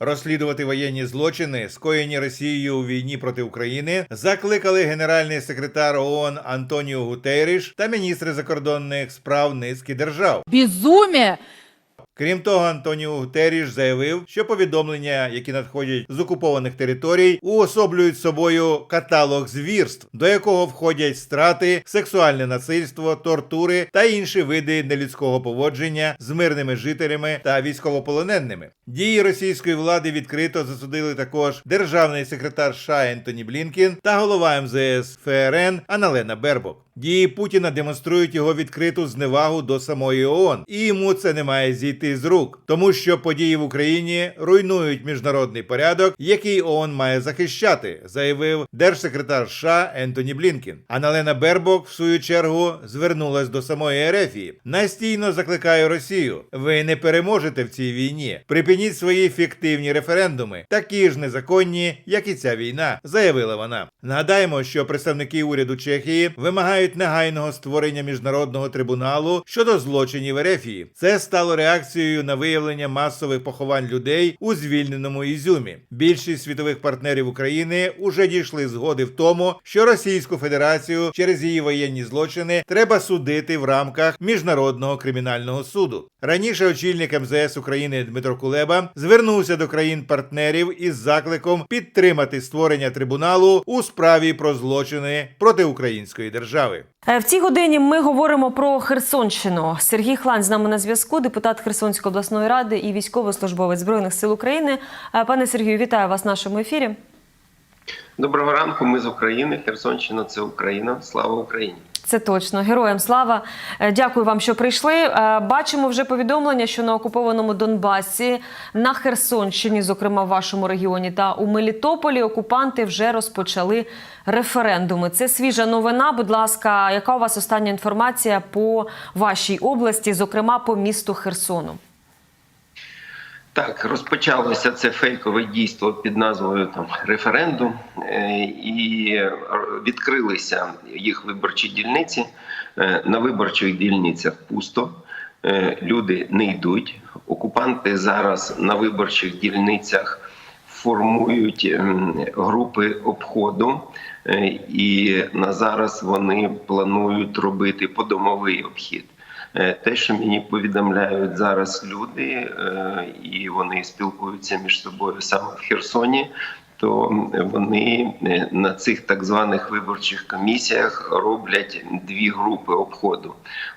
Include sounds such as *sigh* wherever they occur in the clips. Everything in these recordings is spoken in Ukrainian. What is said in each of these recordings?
Розслідувати воєнні злочини, скоєні Росією у війні проти України, закликали генеральний секретар ООН Антоніо Гутейріш та міністри закордонних справ низки держав. Безумие! Крім того, Антоніо Гутеріш заявив, що повідомлення, які надходять з окупованих територій, уособлюють собою каталог звірств, до якого входять страти, сексуальне насильство, тортури та інші види нелюдського поводження з мирними жителями та військовополоненими. Дії російської влади відкрито засудили також державний секретар США Ентоні Блінкін та голова МЗС ФРН Аналена Бербок. Дії Путіна демонструють його відкриту зневагу до самої ООН, і йому це не має зійти з рук, тому що події в Україні руйнують міжнародний порядок, який ООН має захищати, заявив держсекретар США Ентоні Блінкін. Аналена Бербок, в свою чергу, звернулась до самої Ерефії. Настійно закликаю Росію. Ви не переможете в цій війні. Припиніть свої фіктивні референдуми, такі ж незаконні, як і ця війна, заявила вона. Нагадаємо, що представники уряду Чехії вимагають негайного створення міжнародного трибуналу щодо злочинів Ерефії. Це стало реакцією на виявлення масових поховань людей у звільненому Ізюмі. Більшість світових партнерів України уже дійшли згоди в тому, що Російську Федерацію через її воєнні злочини треба судити в рамках міжнародного кримінального суду. Раніше очільник МЗС України Дмитро Кулеба звернувся до країн-партнерів із закликом підтримати створення трибуналу у справі про злочини проти української держави. Е, В цій годині ми говоримо про Херсонщину. Сергій Хлан з нами на зв'язку, депутат Херсонської обласної ради і військовослужбовець збройних сил України. Е, Пане Сергію, вітаю вас в нашому ефірі. Доброго ранку. Ми з України. Херсонщина це Україна. Слава Україні. Це точно героям слава. Е, Дякую вам, що прийшли. Е, Бачимо вже повідомлення, що на окупованому Донбасі, на Херсонщині, зокрема в вашому регіоні, та у Мелітополі окупанти вже розпочали референдуми. Це свіжа новина. Будь ласка, яка у вас остання інформація по вашій області, зокрема по місту Херсону? Так, розпочалося це фейкове дійство під назвою там референдум, е, і відкрилися їх виборчі дільниці. Е, На виборчих дільницях пусто. Е, Люди не йдуть. Окупанти зараз на виборчих дільницях формують групи обходу, і на зараз вони планують робити подомовий обхід. Е, Те, що мені повідомляють зараз люди, е, і вони спілкуються між собою саме в Херсоні, то вони е, на цих так званих виборчих комісіях роблять дві групи обходу.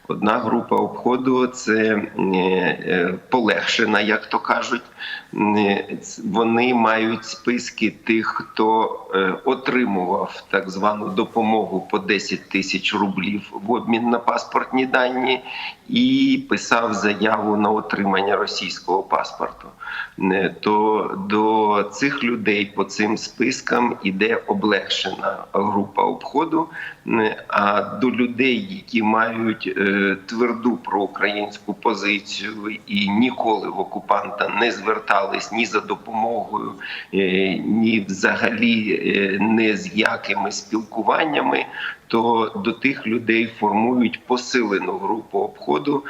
Одна група обходу це е, е, полегшена, як то кажуть. Вони мають списки тих, хто отримував так звану допомогу по 10 тисяч рублів в обмін на паспортні дані, і писав заяву на отримання російського паспорту. То до цих людей по цим спискам іде облегшена група обходу. Е, А до людей, які мають е, тверду проукраїнську позицію і ніколи в окупанта не звертались ні за допомогою, е, ні взагалі не з якими спілкуваннями, то до тих людей формують посилену групу обходу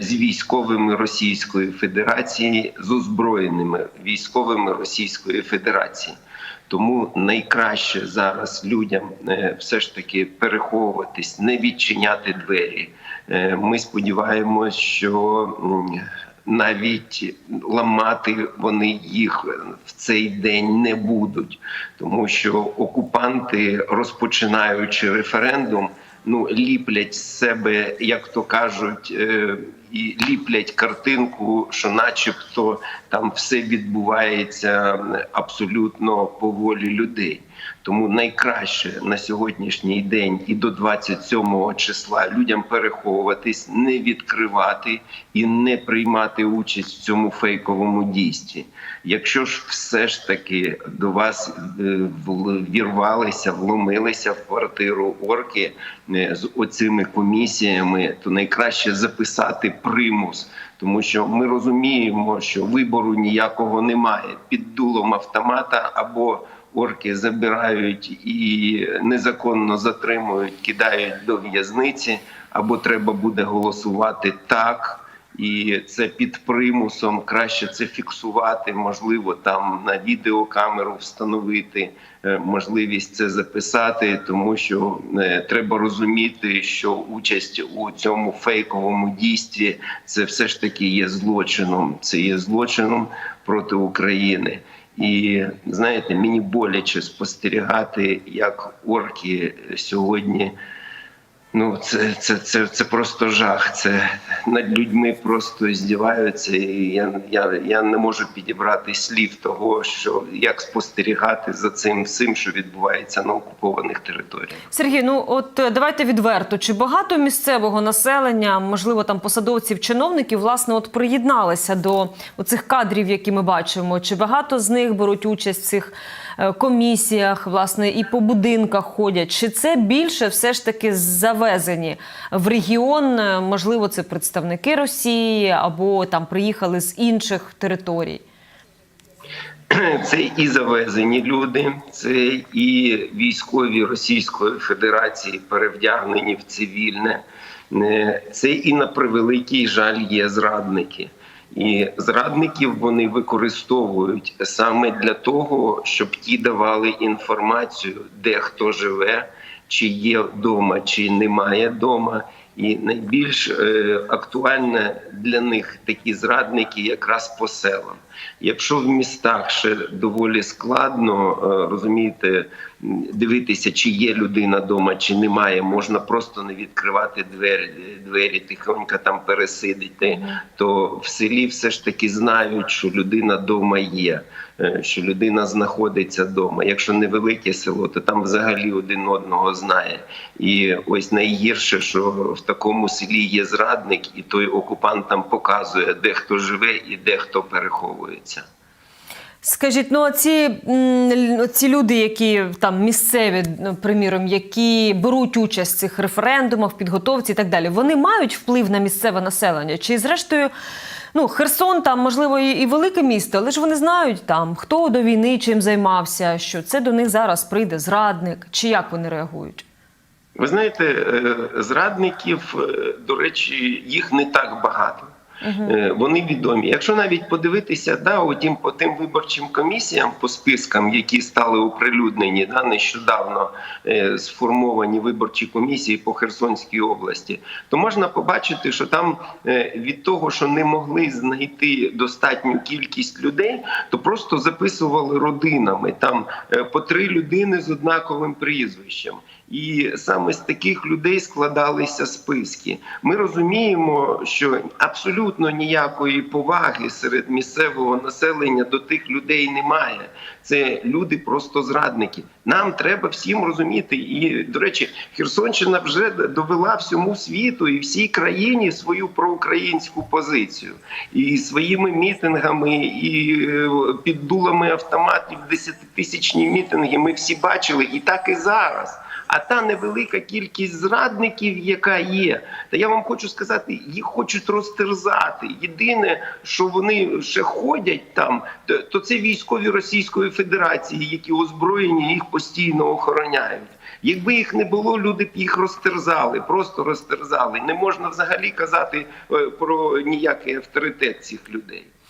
з військовими Російської Федерації, з озброєними військовими Російської Федерації. Тому найкраще зараз людям е, все ж таки переховуватись, не відчиняти двері. Е, Ми сподіваємось, що навіть ламати вони їх в цей день не будуть, тому що окупанти, розпочинаючи референдум, ну ліплять себе, як то кажуть, е, і ліплять картинку, що, начебто, там все відбувається абсолютно по волі людей. Тому найкраще на сьогоднішній день і до 27 числа людям переховуватись, не відкривати і не приймати участь в цьому фейковому дійстві. Якщо ж все ж таки до вас е, вірвалися, вломилися в квартиру орки е, з оцими комісіями, то найкраще записати примус. Тому що ми розуміємо, що вибору ніякого немає під дулом автомата або орки забирають і незаконно затримують, кидають до в'язниці, або треба буде голосувати так, і це під примусом. Краще це фіксувати, можливо, там на відеокамеру встановити е, можливість це записати, тому що е, треба розуміти, що участь у цьому фейковому дійстві це все ж таки є злочином. Це є злочином проти України. І знаєте, мені боляче спостерігати, як орки сьогодні. Ну, це, це, це, це просто жах. Це над людьми просто здіваються. І я, я, я не можу підібрати слів того, що як спостерігати за цим всім, що відбувається на окупованих територіях. Сергій, ну от е, давайте відверто. Чи багато місцевого населення, можливо, там посадовців, чиновників, власне, от приєдналися до цих кадрів, які ми бачимо? Чи багато з них беруть участь в цих комісіях, власне, і по будинках ходять? Чи це більше все ж таки завезені в регіон? Е, Можливо, це представники Росії або там приїхали з інших територій? *clears throat* Це і завезені люди, це і військові Російської Федерації, перевдягнені в цивільне, Е, це і на превеликий жаль є зрадники. І зрадників вони використовують саме для того, щоб ті давали інформацію, де хто живе, чи є вдома, чи немає вдома. І найбільш е, актуальне для них такі зрадники якраз по селам. Якщо в містах ще доволі складно е, розумієте, дивитися, чи є людина вдома, чи немає, можна просто не відкривати двері, двері тихонько там пересидити, то в селі все ж таки знають, що людина вдома є, е, що людина знаходиться вдома. Якщо невелике село, то там взагалі один одного знає. І ось найгірше, що в такому селі є зрадник, і той окупант там показує, де хто живе і де хто переховується. Скажіть, ну ці, ці люди, які там місцеві, ну, приміром, які беруть участь в цих референдумах, підготовці і так далі, вони мають вплив на місцеве населення? Чи зрештою, ну Херсон там можливо і, і велике місто, але ж вони знають там, хто до війни чим займався, що це до них зараз прийде зрадник, чи як вони реагують? Ви знаєте, е, зрадників, е, до речі, їх не так багато. Е, Вони відомі. Якщо навіть подивитися, да, отім по тим виборчим комісіям, по спискам, які стали оприлюднені да, нещодавно е, сформовані виборчі комісії по Херсонській області, то можна побачити, що там е, від того, що не могли знайти достатню кількість людей, то просто записували родинами там е, по три людини з однаковим прізвищем. І саме з таких людей складалися списки. Ми розуміємо, що абсолютно ніякої поваги серед місцевого населення до тих людей немає. Це люди просто зрадники. Нам треба всім розуміти. І до речі, Херсонщина вже довела всьому світу і всій країні свою проукраїнську позицію і своїми мітингами, і е, під дулами автоматів десятитисячні мітинги. Ми всі бачили, і так і зараз. А та невелика кількість зрадників, яка є, та я вам хочу сказати, їх хочуть розтерзати. Єдине, що вони ще ходять там, то, це військові Російської Федерації, які озброєні їх постійно охороняють. Якби їх не було, люди б їх розтерзали, просто розтерзали. Не можна взагалі казати е, про ніякий авторитет цих людей.